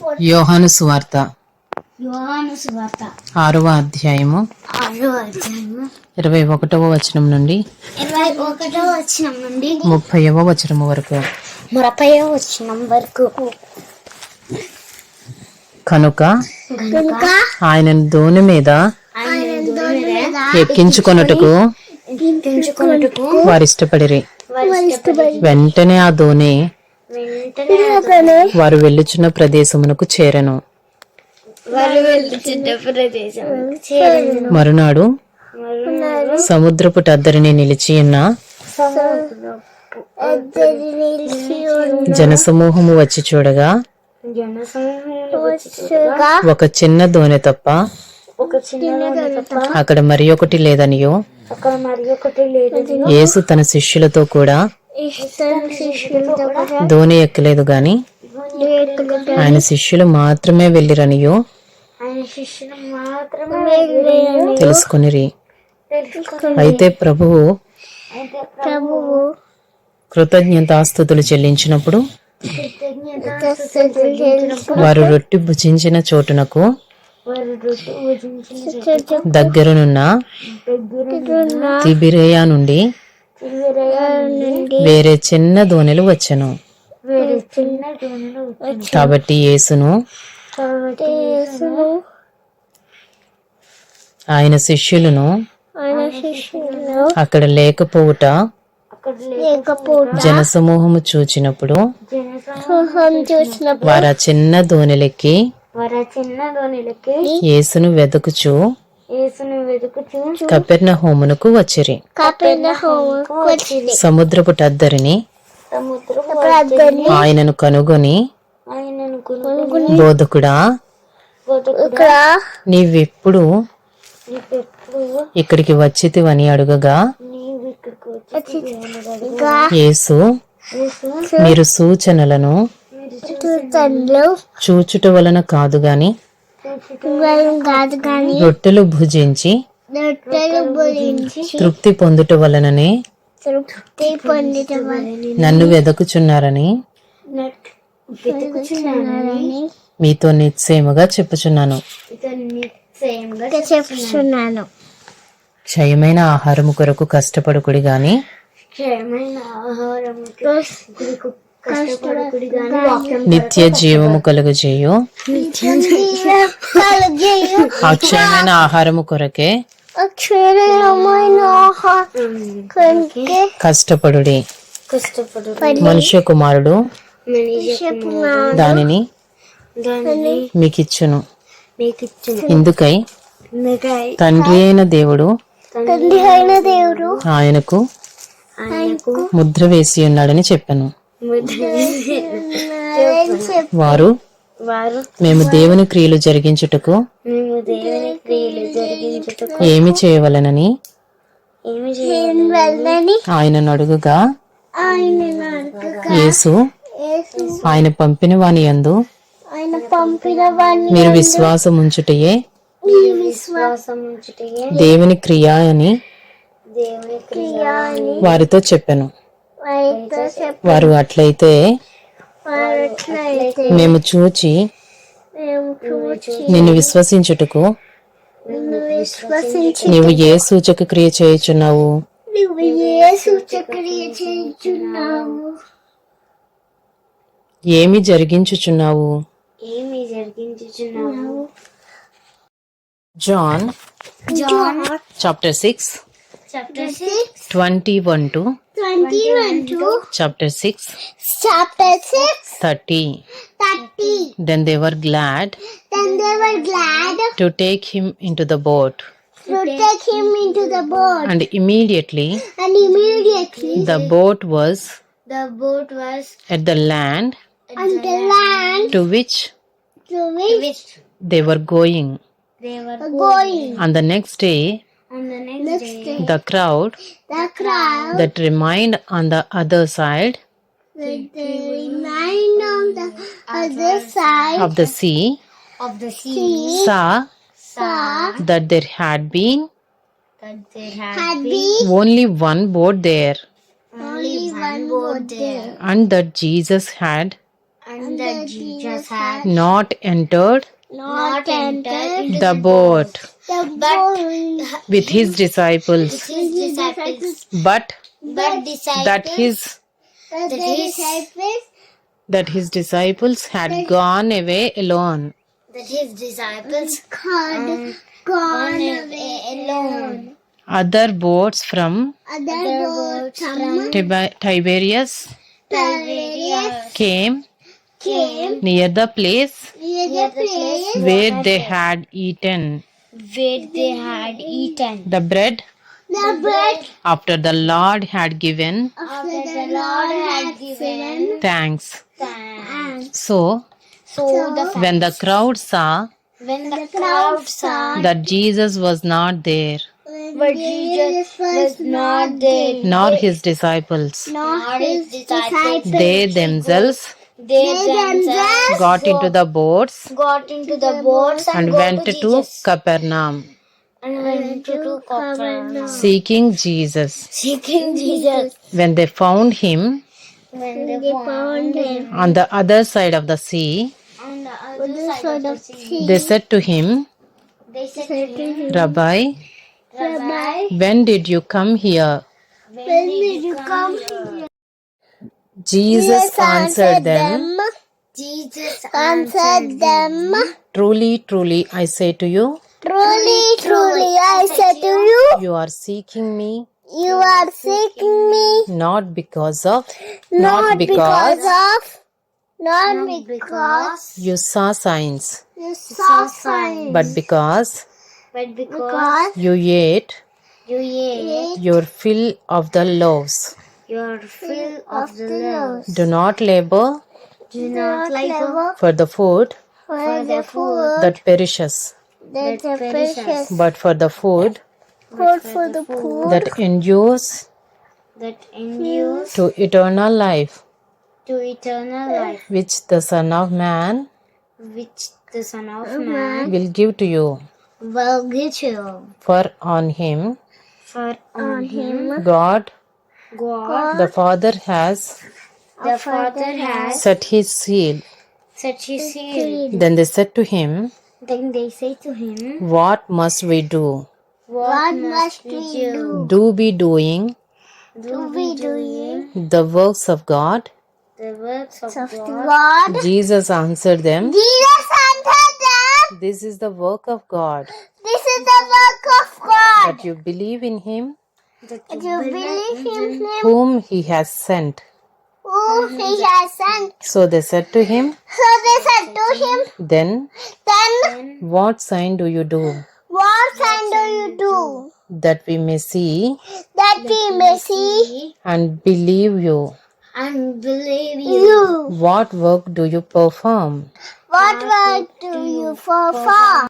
యోహాను సువార్త. యోహాను సువార్త. ఆరవ అధ్యాయము. ఆరో అధ్యాయము. ఇరవై ఒకటవ వచనం నుండి ఇరవై ఒకటో వచనం నుండి ముప్పైవ వచనం వరకు. ముప్పయో వచనం వరకు. కనుక కనుక ఆయన దోణి మీద ఎక్కించుకొనుటకు ఎక్కించుకొనుటకు వారు ఇష్టపడిరి. వారు ఇష్టపడి వెంటనే ఆ దోణి వెంటనే వారు వెళ్ళుచున్న ప్రదేశమునకు చేరెను. మరునాడు సముద్రపు టద్దరిని నిలిచి ఉన్న జనసమూహము వచ్చి చూడగా ఒక చిన్న దోణి తప్ప ఒక చిన్న తప్ప అక్కడ మరి ఒకటి లేదనియో యేసు తన శిష్యులతో కూడా ధోని ఎక్కలేదు గాని ఆయన శిష్యులు మాత్రమే వెళ్ళిరనియో తెలుసుకుని అయితే ప్రభువు కృతజ్ఞతాస్థుతులు చెల్లించినప్పుడు వారు రొట్టి భుజించిన చోటునకు దగ్గరనున్న తిబిరేయా నుండి వేరే చిన్న ధోనిలు వచ్చను. కాబట్టి యేసును ఆయన శిష్యులను అక్కడ లేకపోవుట జనసమూహము చూచినప్పుడు వారు చిన్న ధోనిలకి యేసును వెతుకుచు కపెర్ణ హోమునకు వచ్చిరి. సముద్రపు టద్దరిని ఆయనను కనుగొని బోధకుడా నీవెప్పుడు ఇక్కడికి వచ్చితివని అడుగగా యేసు మీరు సూచనలను చూచుట వలన కాదు గాని రొట్టెలు భుజించి రొట్టెలు భుజించి తృప్తి పొందుట వలననే తృప్తి పొందటం నన్ను వెదకుచున్నారని మీతో నిశ్చయముగా చెప్పుచున్నాను. క్షయమైన ఆహారము కొరకు కష్టపడుకుడి గాని క్షయమైన ఆహారం కష్టపడకుడి కానీ వాక్యం నిత్య జీవము కలుగు చేయు అక్షయమైన ఆహారము కొరకే కష్టపడు మనుష్య కుమారుడు దానిని మీకిచ్చును. ఎందుకై? తండ్రి అయిన దేవుడు ఆయనకు ముద్ర వేసి ఉన్నాడని చెప్పాను. వారు వారు మేము దేవుని క్రియలు జరిగించుటకు మేము దేవుని క్రియలు జరిగించుటకు ఏమి చేయవలనని ఏమి ఆయనను అడుగుగా ఆయన యేసు ఆయన పంపిన వాని యందు ఆయన పంపిన వారిని మీరు విశ్వాసం ఉంచుటయే విశ్వాసం దేవుని క్రియ అని దేవుని క్రియ అని వారితో చెప్పాను. వారు అట్లయితే మేము చూచి నిన్ను విశ్వసించుటకు నీవు ఏ సూచక క్రియ చేయుచున్నావు? ఏమి జరిగించుచున్నావు? John chapter six. Chapter 6. 21 to 21 to chapter 6. Chapter 6. 30. 30. Then they were glad Then they were glad to take him into the boat. to take him into the boat. And immediately And immediately the boat was The boat was at the land At the land to which to which which they were going. they were going. And the next day on the next, day, the crowd. The crowd. That remained on the other side. That remained on the other side. Of the sea. Of the sea. Saw saw that there had been. That there had been. only one boat there. Only one boat there, and that Jesus had and that Jesus had not entered not entered the boat boat with his disciples, his disciples, but but disciples that his that his disciples that his disciples had gone away alone. that his disciples had gone away alone. Other boats from Other boats from Tibe- Tiberias Tiberias came came near the place near the place where they had eaten where they had eaten. The bread? The bread. After the Lord had given. After the Lord had given thanks. thanks. So, So the when the crowd saw when the crowd saw that Jesus was not there, but Jesus was not there, nor his disciples, not his disciples, they themselves they themselves got into the boats got into the boats and, and went to to Capernaum, and went to Capernaum, seeking Jesus. seeking Jesus. When they found him When they found him on the other side of the sea, on the other side of the sea, they said to him, they said to him, Rabbi, Rabbi, when did you come here? when did you come here? Jesus answered them, Jesus answered them, Truly, truly, I say to you, Truly, truly, I say to you, you are seeking me. you are seeking me. Not because of, not because because of, not because you saw signs, you saw signs, but because but because you ate you ate your fill of the loaves. Your fill of the loaves. Do not labor Do not labor for the food for the food that perishes, that perishes, but for the food but for the food that endures that endures to eternal life, to eternal life, which the Son of Man which the Son of Man will give to you. will give you. For on him For on him God God the Father has the Father has set his seal. set his seal. Then they said to him, Then they say to him, What must we do? What must we do? Do be doing Do we doing the works of God? the works of God? Jesus answered them, Jesus answered them, This is the work of God, This is the work of God. that you believe in him That you believe him whom he has sent. who he has sent. So they said to him, So they said to him, Then Then what sign do you do what sign do you do? that we may see That we may see and believe you? and believe you. What work do you perform? What work do you perform?